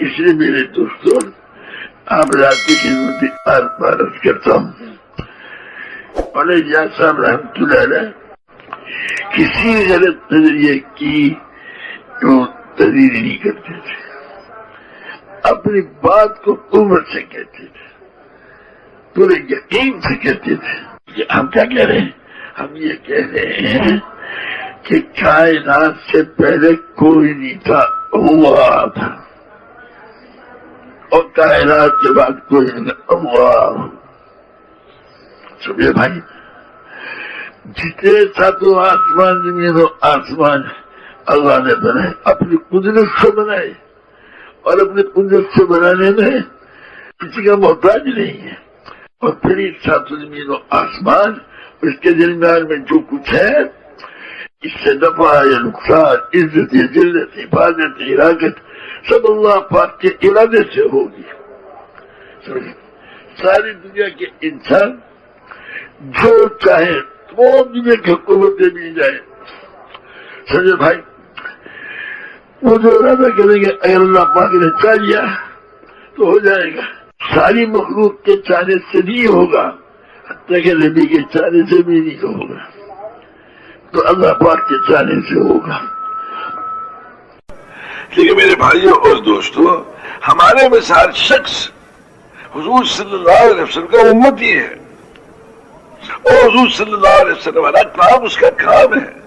اس لیے میرے دوستوں آپ رات کی خدمت بار بار عرض کرتا ہوں اور جہاں صاحب رحمت اللہ علیہ کسی غلط نظریے کی تو تدیر نہیں کرتے تھے۔ اپنی بات کو عمر سے کہتے تھے۔ پورے یقین سے کہتے تھے۔ کہ ہم کیا کہہ رہے ہیں؟ ہم یہ کہہ رہے ہیں کہ کائنات سے پہلے کوئی نہیں تھا۔ اللہ تھا اور کائنات کے بعد کوئی نہیں اللہ سمجھے بھائی، جتنے ساتوں آسمان زمین و آسمان، اللہ نے بنائے، اپنی قدرت سے بنائے۔ اور اپنی قدرت سے بنانے میں کسی کا محتاج نہیں ہے۔ اور پھر اس زمین و آسمان، اس کے درمیان میں جو کچھ ہے اس سے دفاع یا نقصان، عزت یا ذلت، حفاظت ہراکت سب اللہ پاک کے ارادے سے ہوگی۔ ساری دنیا کے انسان جو چاہے، تمام دنیا کی حکومتیں مل جائے۔ سمجھے بھائی، وہ جو ارادہ کریں گے، اگر اللہ پاک نے چاہ لیا، تو ہو جائے گا۔ ساری مخلوق کے چاہنے سے نہیں ہوگا، حتیٰ کہ نبی کے چاہنے سے بھی نہیں ہوگا۔ تو اللہ پاک کے چاہنے سے ہوگا۔ لیکن میرے بھائیوں اور دوستوں ہمارے میں شخص حضور صلی اللہ علیہ وسلم کا امت ہی ہے۔ اور حضور صلی اللہ علیہ وسلم والا کام اس کا کام ہے۔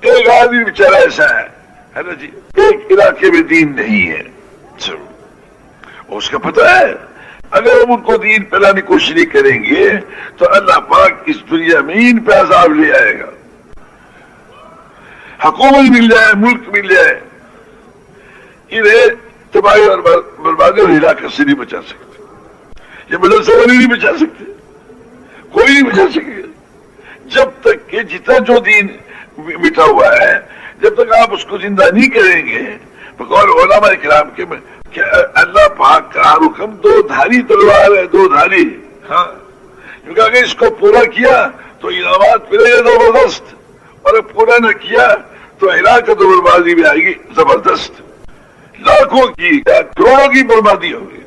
ایک آدمی بیچارہ ایسا ہے ہے نا جی؟ ایک علاقے میں دین نہیں ہے۔ اچھا۔ اس کا پتہ ہے اگر ہم ان کو دین پھیلانے کی کوشش نہیں کریں گے، تو اللہ پاک اس دنیا میں ان پہ عذاب لے آئے گا۔ حکومت مل جائے، ملک مل جائے، انہیں تباہی اور بربادی اور ہلاکت سے نہیں بچا سکتے۔ یہ مدرسہ والی نہیں بچا سکتے۔ کوئی نہیں بچا سکے۔ جب تک کہ جتنا جو دین مٹا ہوا ہے، جب تک آپ اس کو زندہ نہیں کریں گے بقول علماء کرام کے کہ اللہ پاک کا حکم دو دھاری تلوار ہے، دو دھاری۔ ہاں۔ کیونکہ اگر اس کو پورا کیا تو انعامات ملے گا زبردست۔ اور پورا نہ کیا تو ہلاکت و بربادی بھی آئے گی زبردست۔ لاکھوں کی یا کروڑوں کی بربادی ہوگی۔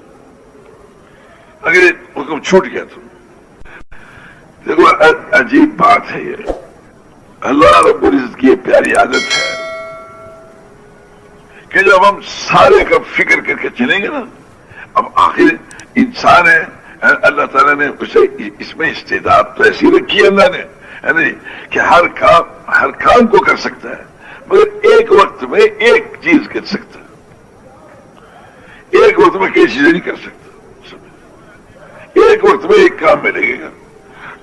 اگر حکم چھوٹ گیا تو۔ دیکھو، عجیب بات ہے یہ۔ اللہ رب العزت کی یہ پیاری عادت ہے۔ کہ جب ہم سارے کا فکر کر کے چلیں گے نا، اب آخر انسان ہے اللہ تعالیٰ نے اسے اس میں استعداد تو ایسی رکھی ہے اللہ نے جی، کہ ہر کام ہر کام کو کر سکتا ہے، مگر ایک وقت میں ایک چیز کر سکتا ہے۔ ایک وقت میں کئی چیزیں نہیں کر سکتا۔ ایک وقت میں ایک کام میں لگے گا۔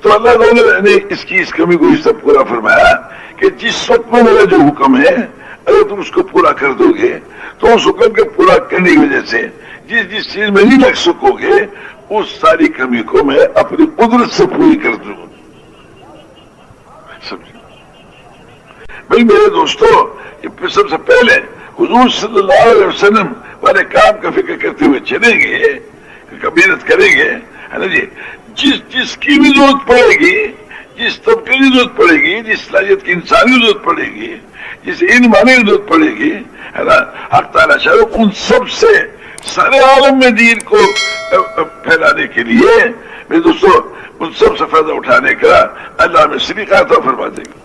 تو اللہ تعالیٰ نے جی، اس کی اس کمی کو اس سے پورا فرمایا کہ جس وقت میں میرا جو حکم ہے اگر تم اس کو پورا کر دو گے، تو اس حکم کے پورا کرنے کی وجہ سے جس جس چیز میں نہیں لگ سکو گے، اس ساری کمی کو میں اپنی قدرت سے پوری کر دوں گا۔ سمجھے؟ بھائی میرے دوستو، یہ سب سے پہلے حضور صلی اللہ علیہ وسلم والے کام کا فکر کرتے ہوئے چلیں گے محنت کریں گے، ہے نا جی؟ جس جس کی بھی ضرورت پڑے گی جس طبقے کی ضرورت پڑے گی، جس صلاحیت کی انسانی ضرورت پڑے گی، جس ان آنے کی ضرورت پڑے گی، ہے نا؟ حق تعالیٰ شاہ، ان سب سے سارے عالم میں دین کو پھیلانے کے لیے، میرے دوستو، ان سب سے فائدہ اٹھانے کا اللہ میں سلیقہ فرما دے گا۔